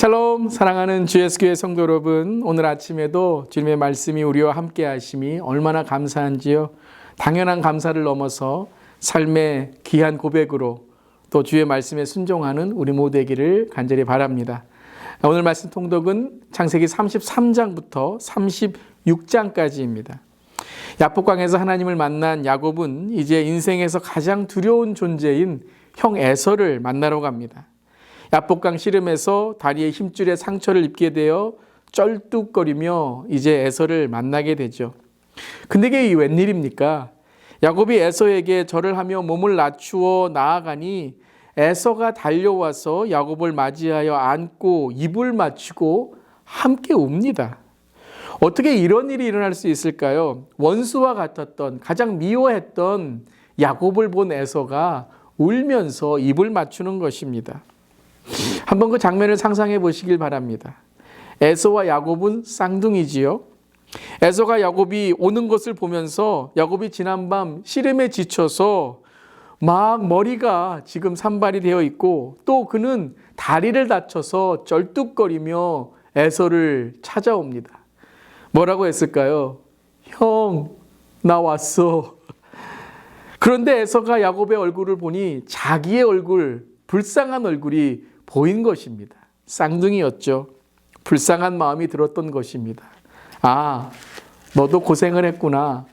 샬롬 사랑하는 GS교회 성도 여러분 오늘 아침에도 주님의 말씀이 우리와 함께 하심이 얼마나 감사한지요? 당연한 감사를 넘어서 삶의 귀한 고백으로 또 주의 말씀에 순종하는 우리 모두에기를 간절히 바랍니다. 오늘 말씀 통독은 창세기 33장부터 36장까지입니다. 야복강에서 하나님을 만난 야곱은 이제 인생에서 가장 두려운 존재인 형 에서를 만나러 갑니다 야복강 씨름에서 다리에 힘줄에 상처를 입게 되어 쩔뚝거리며 이제 에서를 만나게 되죠. 근데 이게 웬일입니까? 야곱이 에서에게 절을 하며 몸을 낮추어 나아가니 에서가 달려와서 야곱을 맞이하여 안고 입을 맞추고 함께 웁니다. 어떻게 이런 일이 일어날 수 있을까요? 원수와 같았던 가장 미워했던 야곱을 본 에서가 울면서 입을 맞추는 것입니다. 한번 그 장면을 상상해 보시길 바랍니다. 에서와 야곱은 쌍둥이지요. 에서가 야곱이 오는 것을 보면서 야곱이 지난밤 씨름에 지쳐서 막 머리가 지금 산발이 되어 있고 또 그는 다리를 다쳐서 쩔뚝거리며 에서를 찾아옵니다. 뭐라고 했을까요? 형, 나 왔어. 그런데 에서가 야곱의 얼굴을 보니 자기의 얼굴, 불쌍한 얼굴이 보인 것입니다. 쌍둥이였죠. 불쌍한 마음이 들었던 것입니다. 아, 너도 고생을 했구나.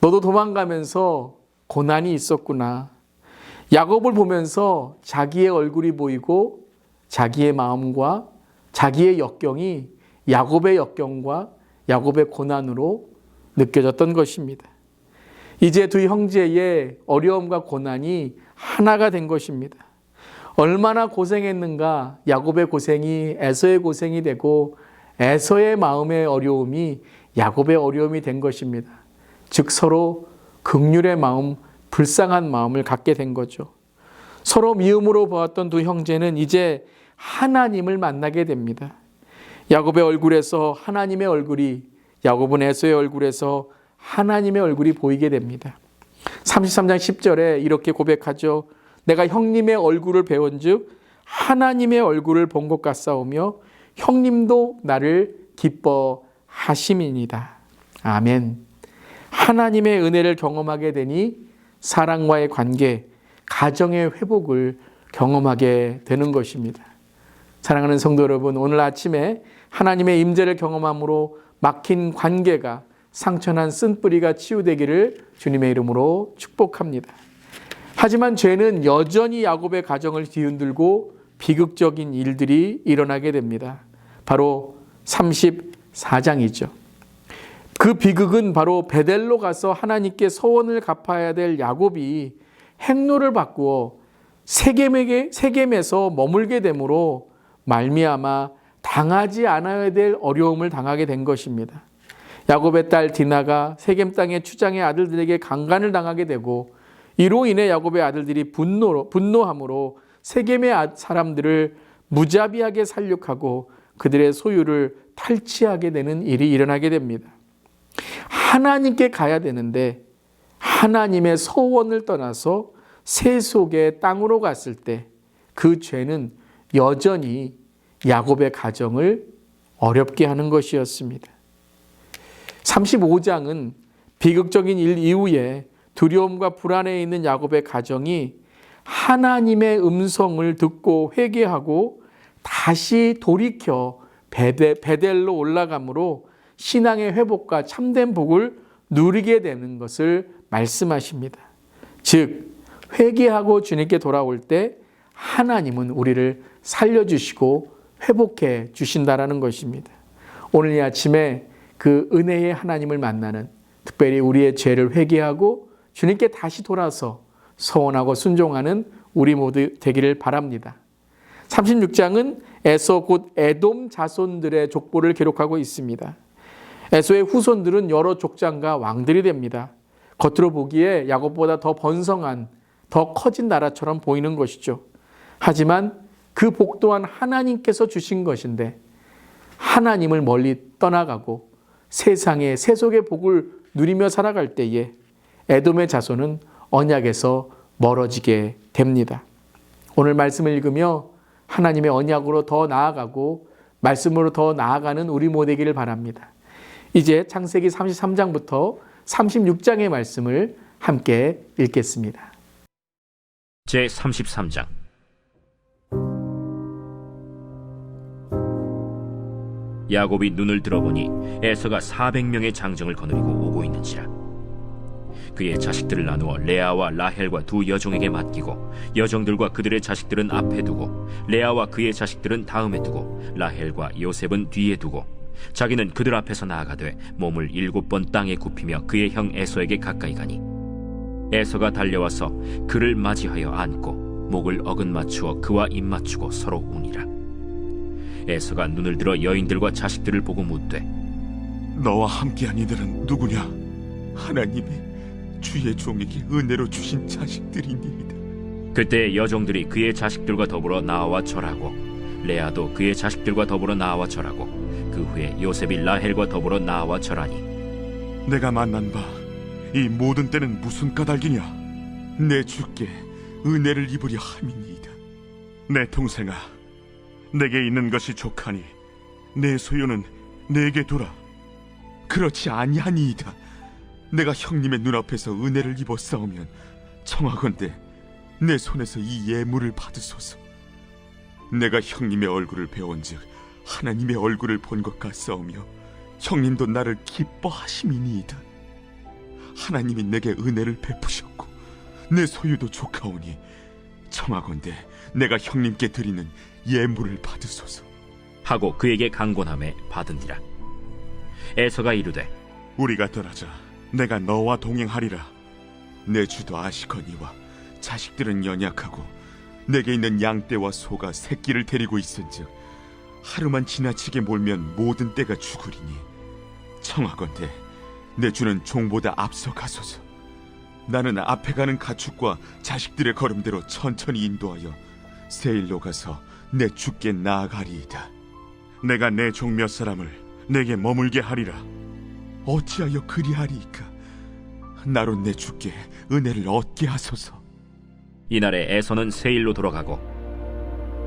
너도 도망가면서 고난이 있었구나. 야곱을 보면서 자기의 얼굴이 보이고 자기의 마음과 자기의 역경이 야곱의 역경과 야곱의 고난으로 느껴졌던 것입니다. 이제 두 형제의 어려움과 고난이 하나가 된 것입니다. 얼마나 고생했는가 야곱의 고생이 에서의 고생이 되고 에서의 마음의 어려움이 야곱의 어려움이 된 것입니다. 즉 서로 극률의 마음, 불쌍한 마음을 갖게 된 거죠. 서로 미움으로 보았던 두 형제는 이제 하나님을 만나게 됩니다. 야곱의 얼굴에서 하나님의 얼굴이 야곱은 에서의 얼굴에서 하나님의 얼굴이 보이게 됩니다. 33장 10절에 이렇게 고백하죠. 내가 형님의 얼굴을 배운즉 하나님의 얼굴을 본 것 같사오며 형님도 나를 기뻐하심이니다. 아멘. 하나님의 은혜를 경험하게 되니 사랑과의 관계, 가정의 회복을 경험하게 되는 것입니다. 사랑하는 성도 여러분, 오늘 아침에 하나님의 임재를 경험함으로 막힌 관계가 상처난 쓴뿌리가 치유되기를 주님의 이름으로 축복합니다. 하지만 죄는 여전히 야곱의 가정을 뒤흔들고 비극적인 일들이 일어나게 됩니다. 바로 34장이죠. 그 비극은 바로 베델로 가서 하나님께 서원을 갚아야 될 야곱이 행로를 바꾸어 세겜에게 세겜에서 머물게 되므로 말미암아 당하지 않아야 될 어려움을 당하게 된 것입니다. 야곱의 딸 디나가 세겜 땅의 추장의 아들들에게 강간을 당하게 되고 이로 인해 야곱의 아들들이 분노로 분노함으로 세겜의 아, 사람들을 무자비하게 살육하고 그들의 소유를 탈취하게 되는 일이 일어나게 됩니다. 하나님께 가야 되는데 하나님의 소원을 떠나서 세속의 땅으로 갔을 때 그 죄는 여전히 야곱의 가정을 어렵게 하는 것이었습니다. 35장은 비극적인 일 이후에 두려움과 불안에 있는 야곱의 가정이 하나님의 음성을 듣고 회개하고 다시 돌이켜 베델로 올라가므로 신앙의 회복과 참된 복을 누리게 되는 것을 말씀하십니다. 즉 회개하고 주님께 돌아올 때 하나님은 우리를 살려주시고 회복해 주신다라는 것입니다. 오늘 이 아침에 그 은혜의 하나님을 만나는 특별히 우리의 죄를 회개하고 주님께 다시 돌아서 서원하고 순종하는 우리 모두 되기를 바랍니다. 36장은 에서 곧 에돔 자손들의 족보를 기록하고 있습니다. 에서의 후손들은 여러 족장과 왕들이 됩니다. 겉으로 보기에 야곱보다 더 번성한, 더 커진 나라처럼 보이는 것이죠. 하지만 그 복 또한 하나님께서 주신 것인데 하나님을 멀리 떠나가고 세상의 세속의 복을 누리며 살아갈 때에 에돔의 자손은 언약에서 멀어지게 됩니다. 오늘 말씀을 읽으며 하나님의 언약으로 더 나아가고 말씀으로 더 나아가는 우리 모두 되기를 바랍니다. 이제 창세기 33장부터 36장의 말씀을 함께 읽겠습니다. 제 33장 야곱이 눈을 들어보니 에서가 400명의 장정을 거느리고 오고 있는지라 그의 자식들을 나누어 레아와 라헬과 두 여종에게 맡기고 여종들과 그들의 자식들은 앞에 두고 레아와 그의 자식들은 다음에 두고 라헬과 요셉은 뒤에 두고 자기는 그들 앞에서 나아가되 몸을 일곱 번 땅에 굽히며 그의 형 에서에게 가까이 가니 에서가 달려와서 그를 맞이하여 안고 목을 어긋 맞추어 그와 입 맞추고 서로 우니라 에서가 눈을 들어 여인들과 자식들을 보고 묻되 너와 함께한 이들은 누구냐? 하나님이 주의 종에게 은혜로 주신 자식들이니이다. 그때 여종들이 그의 자식들과 더불어 나와 절하고 레아도 그의 자식들과 더불어 나와 절하고 그 후에 요셉이 라헬과 더불어 나와 절하니 내가 만난 바 이 모든 때는 무슨 까닭이냐? 내 주께 은혜를 입으려 함이니이다. 내 동생아, 내게 있는 것이 족하니 내 소유는 내게 돌아. 그렇지 아니하니이다. 내가 형님의 눈앞에서 은혜를 입어 싸우면 청하건대 내 손에서 이 예물을 받으소서. 내가 형님의 얼굴을 배운즉 하나님의 얼굴을 본 것 같사오며 형님도 나를 기뻐하심이니이다. 하나님이 내게 은혜를 베푸셨고 내 소유도 조카오니 청하건대 내가 형님께 드리는 예물을 받으소서. 하고 그에게 강권함에 받으니라 에서가 이르되 우리가 떠나자 내가 너와 동행하리라. 내 주도 아시거니와 자식들은 연약하고 내게 있는 양떼와 소가 새끼를 데리고 있은즉 하루만 지나치게 몰면 모든 떼가 죽으리니 청하건대 내 주는 종보다 앞서 가소서. 나는 앞에 가는 가축과 자식들의 걸음대로 천천히 인도하여 세일로 가서 내 주께 나아가리이다. 내가 내 종 몇 사람을 내게 머물게 하리라. 어찌하여 그리하리이까? 나로 내 주께 은혜를 얻게 하소서. 이날에 에서는 세일로 돌아가고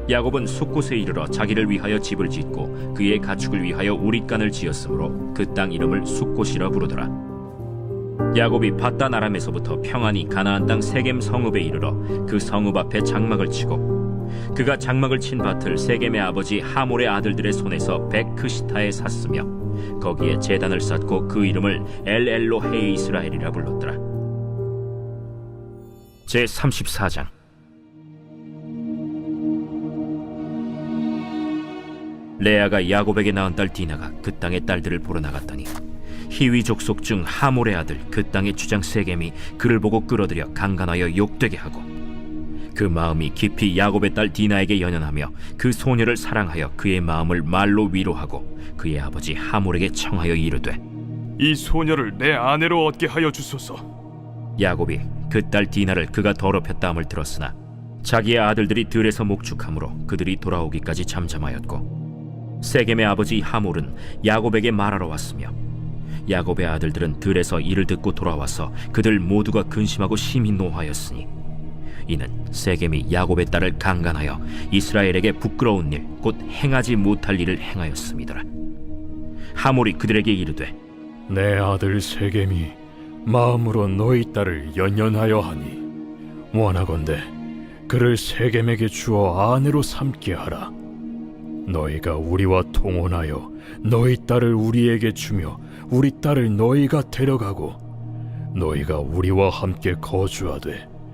야곱은 숫곳에 이르러 자기를 위하여 집을 짓고 그의 가축을 위하여 우릿간을 지었으므로 그 땅 이름을 숫곳이라 부르더라 야곱이 바단 아람에서부터 평안히 가나안 땅 세겜 성읍에 이르러 그 성읍 앞에 장막을 치고 그가 장막을 친 밭을 세겜의 아버지 하몰의 아들들의 손에서 베크시타에 샀으며 거기에 제단을 쌓고 그 이름을 엘엘로 헤 이스라엘이라 불렀더라. 제 34장. 레아가 야곱에게 낳은 딸 디나가 그 땅의 딸들을 보러 나갔더니 히위 족속 중 하몰의 아들 그 땅의 주장 세겜이 그를 보고 끌어들여 강간하여 욕되게 하고 그 마음이 깊이 야곱의 딸 디나에게 연연하며 그 소녀를 사랑하여 그의 마음을 말로 위로하고 그의 아버지 하몰에게 청하여 이르되 이 소녀를 내 아내로 얻게 하여 주소서. 야곱이 그 딸 디나를 그가 더럽혔다함을 들었으나 자기의 아들들이 들에서 목축함으로 그들이 돌아오기까지 잠잠하였고 세겜의 아버지 하몰은 야곱에게 말하러 왔으며 야곱의 아들들은 들에서 이를 듣고 돌아와서 그들 모두가 근심하고 심히 노하였으니 이는 세겜이 야곱의 딸을 강간하여 이스라엘에게 부끄러운 일 곧 행하지 못할 일을 행하였음이더라 하몰이 그들에게 이르되 내 아들 세겜이 마음으로 너희 딸을 연연하여 하니 원하건대 그를 세겜에게 주어 아내로 삼게 하라. 너희가 우리와 통혼하여 너희 딸을 우리에게 주며 우리 딸을 너희가 데려가고 너희가 우리와 함께 거주하되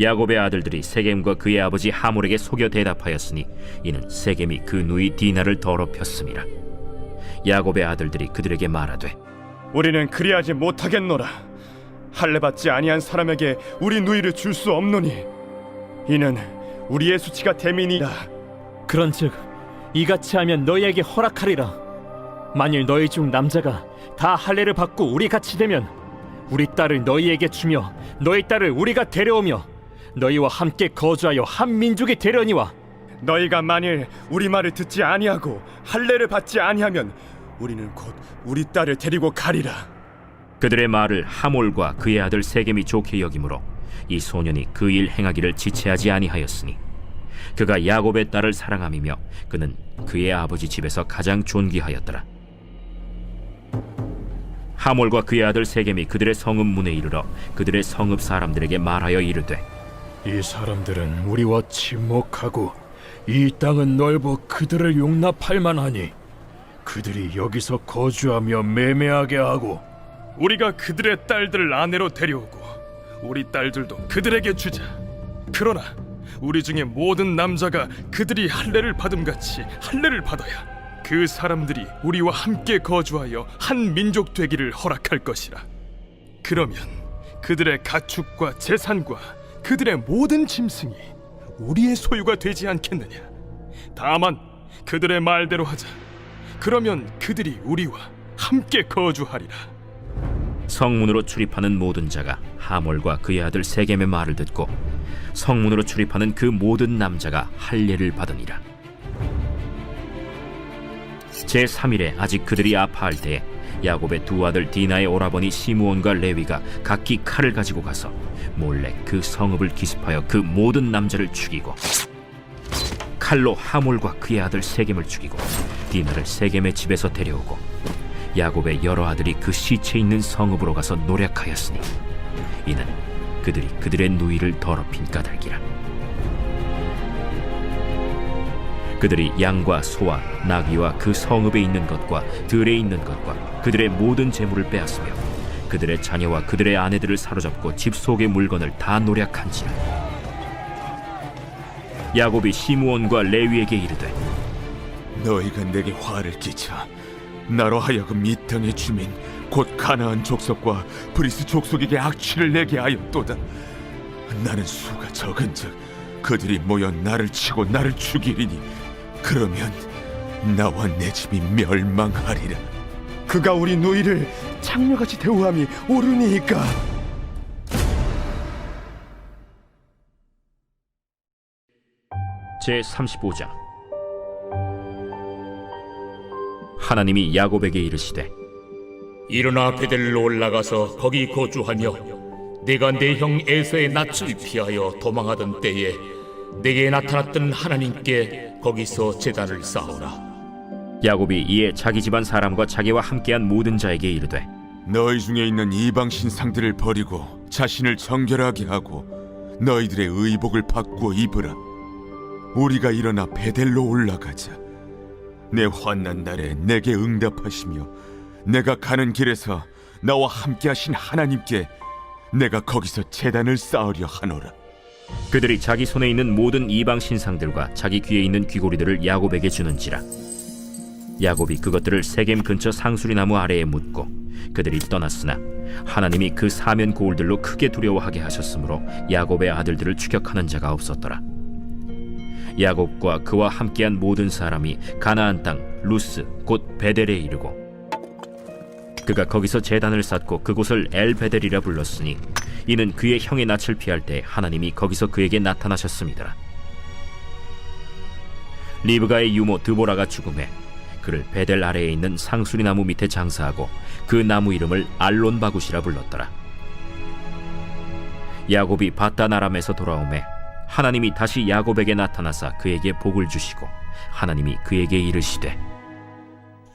야곱의 아들들이 세겜과 그의 아버지 하몰에게 속여 대답하였으니 이는 세겜이 그 누이 디나를 더럽혔음이라 야곱의 아들들이 그들에게 말하되 우리는 그리하지 못하겠노라. 할례 받지 아니한 사람에게 우리 누이를 줄 수 없노니 이는 우리의 수치가 대민이라. 그런즉 이같이 하면 너희에게 허락하리라 만일 너희 중 남자가 다 할례를 받고 우리 같이 되면 우리 딸을 너희에게 주며 너희 딸을 우리가 데려오며 너희와 함께 거주하여 한 민족이 되려니와 너희가 만일 우리 말을 듣지 아니하고 할례를 받지 아니하면 우리는 곧 우리 딸을 데리고 가리라. 그들의 말을 하몰과 그의 아들 세겜이 좋게 여기므로 이 소년이 그 일 행하기를 지체하지 아니하였으니 그가 야곱의 딸을 사랑함이며 그는 그의 아버지 집에서 가장 존귀하였더라 하몰과 그의 아들 세겜이 그들의 성읍 문에 이르러 그들의 성읍 사람들에게 말하여 이르되 이 사람들은 우리와 친목하고 이 땅은 넓어 그들을 용납할 만하니 그들이 여기서 거주하며 매매하게 하고 우리가 그들의 딸들을 아내로 데려오고 우리 딸들도 그들에게 주자. 그러나 우리 중에 모든 남자가 그들이 할례를 받음 같이 할례를 받아야 그 사람들이 우리와 함께 거주하여 한 민족 되기를 허락할 것이라. 그러면 그들의 가축과 재산과 그들의 모든 짐승이 우리의 소유가 되지 않겠느냐? 다만 그들의 말대로 하자. 그러면 그들이 우리와 함께 거주하리라. 성문으로 출입하는 모든 자가 하몰과 그의 아들 세겜의 말을 듣고 성문으로 출입하는 그 모든 남자가 할례를 받으니라. 제 3일에 아직 그들이 아파할 때에 야곱의 두 아들 디나의 오라버니 시므온과 레위가 각기 칼을 가지고 가서 몰래 그 성읍을 기습하여 그 모든 남자를 죽이고 칼로 하몰과 그의 아들 세겜을 죽이고 디나를 세겜의 집에서 데려오고 야곱의 여러 아들이 그 시체 있는 성읍으로 가서 노력하였으니 이는 그들이 그들의 누이를 더럽힌 까닭이라. 그들이 양과 소와 나귀와 그 성읍에 있는 것과 들에 있는 것과 그들의 모든 재물을 빼앗으며 그들의 자녀와 그들의 아내들을 사로잡고 집 속의 물건을 다 노력한지라. 야곱이 시므온과 레위에게 이르되 너희가 내게 화를 끼쳐 나로 하여금 이 땅의 주민 곧 가나안 족속과 브리스 족속에게 악취를 내게 하였도다. 나는 수가 적은즉 그들이 모여 나를 치고 나를 죽이리니 그러면 나와 내 집이 멸망하리라 그가 우리 누이를 창녀같이 대우함이 옳으니까. 제 35장 하나님이 야곱에게 이르시되 일어나 베델로 올라가서 거기 거주하며 내가 내 형 에서의 낯을 피하여 도망하던 때에 내게 나타났던 하나님께 거기서 제단을 쌓으라 야곱이 이에 자기 집안 사람과 자기와 함께한 모든 자에게 이르되 너희 중에 있는 이방 신상들을 버리고 자신을 정결하게 하고 너희들의 의복을 바꾸어 입으라. 우리가 일어나 베델로 올라가자. 내 환난 날에 내게 응답하시며 내가 가는 길에서 나와 함께하신 하나님께 내가 거기서 제단을 쌓으려 하노라. 그들이 자기 손에 있는 모든 이방 신상들과 자기 귀에 있는 귀고리들을 야곱에게 주는지라 야곱이 그것들을 세겜 근처 상수리 나무 아래에 묻고 그들이 떠났으나 하나님이 그 사면 고울들로 크게 두려워하게 하셨으므로 야곱의 아들들을 추격하는 자가 없었더라 야곱과 그와 함께한 모든 사람이 가나안 땅 루스 곧 베델에 이르고 그가 거기서 제단을 쌓고 그곳을 엘 베델이라 불렀으니 이는 그의 형의 낯을 피할 때 하나님이 거기서 그에게 나타나셨습니다. 리브가의 유모 드보라가 죽음에 그를 베델 아래에 있는 상수리 나무 밑에 장사하고 그 나무 이름을 알론 바굿이라 불렀더라. 야곱이 바다나람에서 돌아오매 하나님이 다시 야곱에게 나타나사 그에게 복을 주시고 하나님이 그에게 이르시되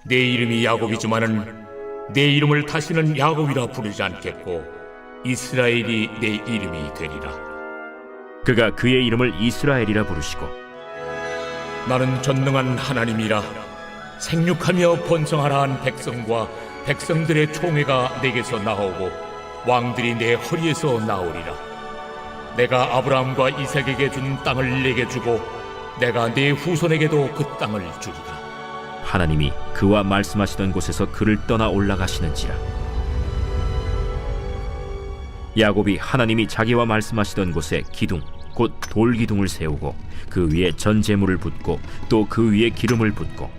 내 이름이 야곱이지만은 내 이름을 다시는 야곱이라 부르지 않겠고 이스라엘이 내 이름이 되리라 그가 그의 이름을 이스라엘이라 부르시고 나는 전능한 하나님이라 생육하며 번성하라 한 백성과 백성들의 총회가 내게서 나오고 왕들이 내 허리에서 나오리라. 내가 아브라함과 이삭에게 준 땅을 내게 주고 내가 내 후손에게도 그 땅을 주리라. 하나님이 그와 말씀하시던 곳에서 그를 떠나 올라가시는지라. 야곱이 하나님이 자기와 말씀하시던 곳에 기둥 곧 돌기둥을 세우고 그 위에 전제물을 붓고 또 그 위에 기름을 붓고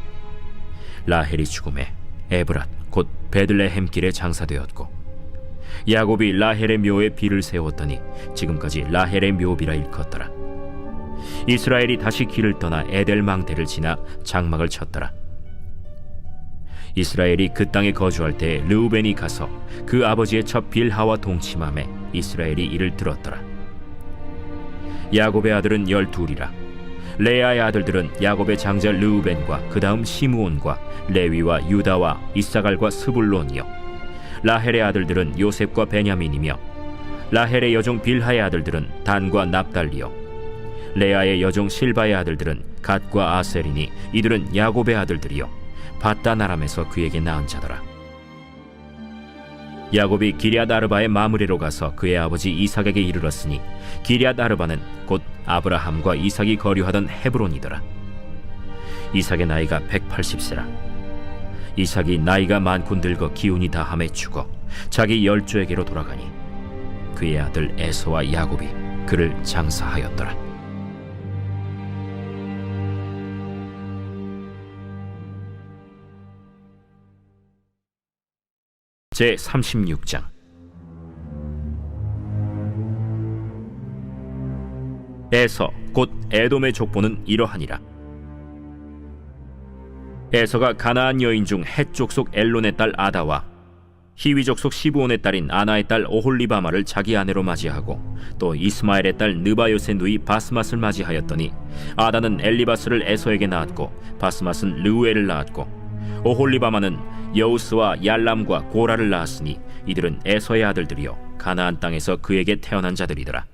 라헬이 죽음에 에브랏 곧 베들레헴 길에 장사되었고 야곱이 라헬의 묘에 비를 세웠더니 지금까지 라헬의 묘비라 일컫더라. 이스라엘이 다시 길을 떠나 에델 망대를 지나 장막을 쳤더라. 이스라엘이 그 땅에 거주할 때 르우벤이 가서 그 아버지의 첫 빌하와 동침함에 이스라엘이 이를 들었더라. 야곱의 아들은 열둘이라. 레아의 아들들은 야곱의 장자 르우벤과 그 다음 시므온과 레위와 유다와 이사갈과 스불론이요. 라헬의 아들들은 요셉과 베냐민이며 라헬의 여종 빌하의 아들들은 단과 납달리요. 레아의 여종 실바의 아들들은 갓과 아셀이니 이들은 야곱의 아들들이요. 바다나람에서 그에게 낳은 자더라. 야곱이 기리앗 아르바의 마므레로 가서 그의 아버지 이삭에게 이르렀으니 기리앗 아르바는 곧 아브라함과 이삭이 거류하던 헤브론이더라. 이삭의 나이가 180세라. 이삭이 나이가 많고 늙어 기운이 다함에 죽어 자기 열조에게로 돌아가니 그의 아들 에서와 야곱이 그를 장사하였더라. 제 36장. 에서 곧 에돔의 족보는 이러하니라. 에서가 가나안 여인 중 헷 족 속 엘론의 딸 아다와 히위 족 속 시브온의 딸인 아나의 딸 오홀리바마를 자기 아내로 맞이하고 또 이스마엘의 딸 느바요의 누이 바스맛을 맞이하였더니 아다는 엘리바스를 에서에게 낳았고 바스맛은 르우엘을 낳았고 오홀리바마는 여우스와 얄람과 고라를 낳았으니 이들은 에서의 아들들이요 가나안 땅에서 그에게 태어난 자들이더라.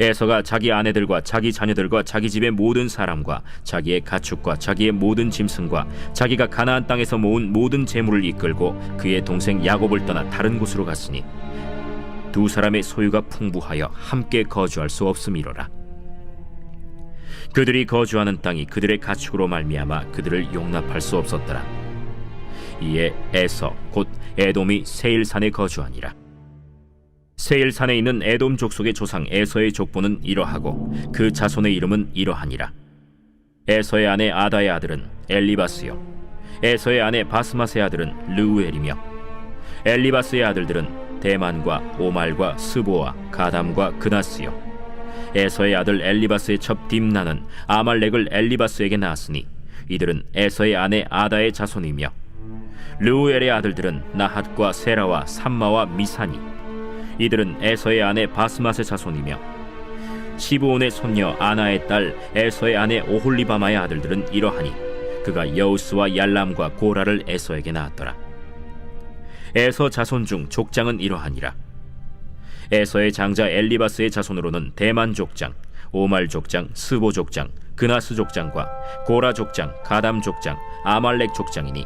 에서가 자기 아내들과 자기 자녀들과 자기 집의 모든 사람과 자기의 가축과 자기의 모든 짐승과 자기가 가나안 땅에서 모은 모든 재물을 이끌고 그의 동생 야곱을 떠나 다른 곳으로 갔으니 두 사람의 소유가 풍부하여 함께 거주할 수 없음이로라. 그들이 거주하는 땅이 그들의 가축으로 말미암아 그들을 용납할 수 없었더라. 이에 에서 곧 에돔이 세일산에 거주하니라. 세일산에 있는 에돔 족속의 조상 에서의 족보는 이러하고 그 자손의 이름은 이러하니라. 에서의 아내 아다의 아들은 엘리바스요. 에서의 아내 바스맛의 아들은 르우엘이며 엘리바스의 아들들은 대만과 오말과 스보와 가담과 그나스요. 에서의 아들 엘리바스의 첩 딥나는 아말렉을 엘리바스에게 낳았으니 이들은 에서의 아내 아다의 자손이며 르우엘의 아들들은 나핫과 세라와 삼마와 미사니 이들은 에서의 아내 바스맛의 자손이며 시브온의 손녀 아나의 딸 에서의 아내 오홀리바마의 아들들은 이러하니 그가 여우스와 얄람과 고라를 에서에게 낳았더라. 에서 자손 중 족장은 이러하니라 에서의 장자 엘리바스의 자손으로는 대만 족장, 오말 족장, 스보 족장, 그나스 족장과 고라 족장, 가담 족장, 아말렉 족장이니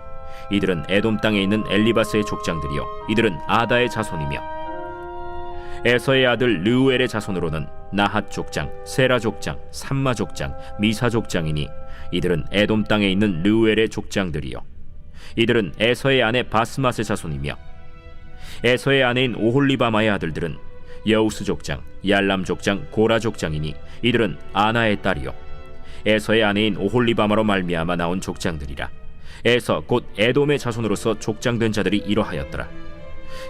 이들은 에돔 땅에 있는 엘리바스의 족장들이요 이들은 아다의 자손이며 에서의 아들 르우엘의 자손으로는 나핫 족장, 세라 족장, 삼마 족장, 미사 족장이니 이들은 에돔 땅에 있는 르우엘의 족장들이요. 이들은 에서의 아내 바스맛의 자손이며 에서의 아내인 오홀리바마의 아들들은 여우스 족장, 얄람 족장, 고라 족장이니 이들은 아나의 딸이요. 에서의 아내인 오홀리바마로 말미암아 나온 족장들이라. 에서 곧 에돔의 자손으로서 족장된 자들이 이러하였더라.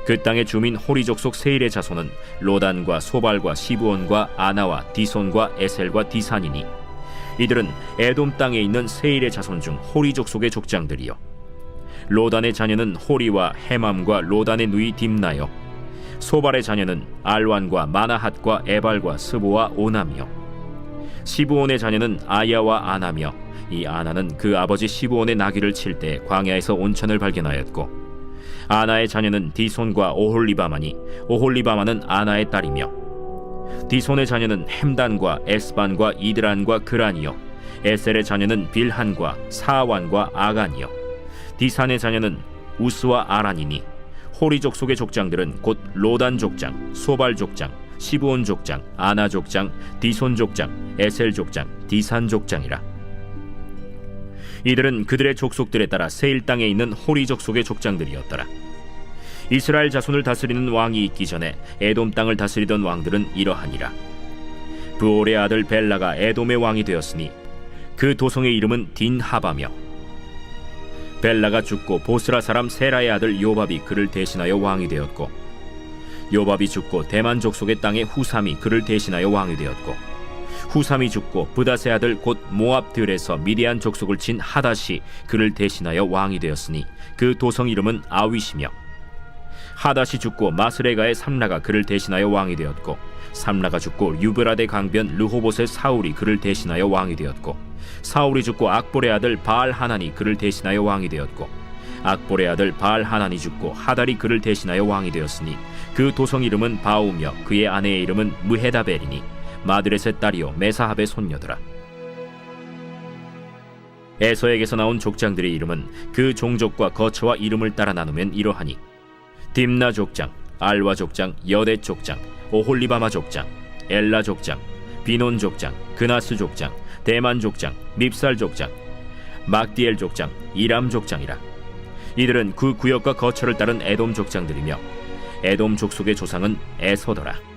그 땅의 주민 호리 족 속 세일의 자손은 로단과 소발과 시브온과 아나와 디손과 에셀과 디산이니 이들은 에돔 땅에 있는 세일의 자손 중 호리 족 속의 족장들이요. 로단의 자녀는 호리와 헤맘과 로단의 누이 딥나요 소발의 자녀는 알완과 마나핫과 에발과 스보와 오남이요. 시브온의 자녀는 아야와 아나며 이 아나는 그 아버지 시브온의 나귀를 칠 때 광야에서 온천을 발견하였고 아나의 자녀는 디손과 오홀리바마니 오홀리바마는 아나의 딸이며 디손의 자녀는 햄단과 에스반과 이드란과 그란이요. 에셀의 자녀는 빌한과 사완과 아간이요. 디산의 자녀는 우스와 아란이니 호리 족 속의 족장들은 곧 로단 족장, 소발 족장, 시브온 족장, 아나 족장, 디손 족장, 에셀 족장, 디산 족장이라. 이들은 그들의 족속들에 따라 세일 땅에 있는 호리 족 속의 족장들이었더라. 이스라엘 자손을 다스리는 왕이 있기 전에 에돔 땅을 다스리던 왕들은 이러하니라. 부올의 아들 벨라가 에돔의 왕이 되었으니 그 도성의 이름은 딘하바며 벨라가 죽고 보스라 사람 세라의 아들 요밥이 그를 대신하여 왕이 되었고 요밥이 죽고 대만 족속의 땅에 후삼이 그를 대신하여 왕이 되었고 후삼이 죽고 부다세 아들 곧 모압들에서 미디안 족속을 친 하닷이 그를 대신하여 왕이 되었으니 그 도성 이름은 아윗이며 하닷이 죽고 마스레가의 삼라가 그를 대신하여 왕이 되었고 삼라가 죽고 유브라데 강변 르호봇의 사울이 그를 대신하여 왕이 되었고 사울이 죽고 악볼의 아들 바알 하나니 그를 대신하여 왕이 되었고 악볼의 아들 바알 하나니 죽고 하달이 그를 대신하여 왕이 되었으니 그 도성 이름은 바우며 그의 아내의 이름은 무헤다벨이니 마드렛의 딸이요 메사합의 손녀더라. 에서에게서 나온 족장들의 이름은 그 종족과 거처와 이름을 따라 나누면 이러하니. 딥나 족장, 알와 족장, 여대 족장, 오홀리바마 족장, 엘라 족장, 비논 족장, 그나스 족장, 대만 족장, 밉살 족장, 막디엘 족장, 이람 족장이라. 이들은 그 구역과 거처를 따른 에돔 족장들이며 에돔 족속의 조상은 에서더라.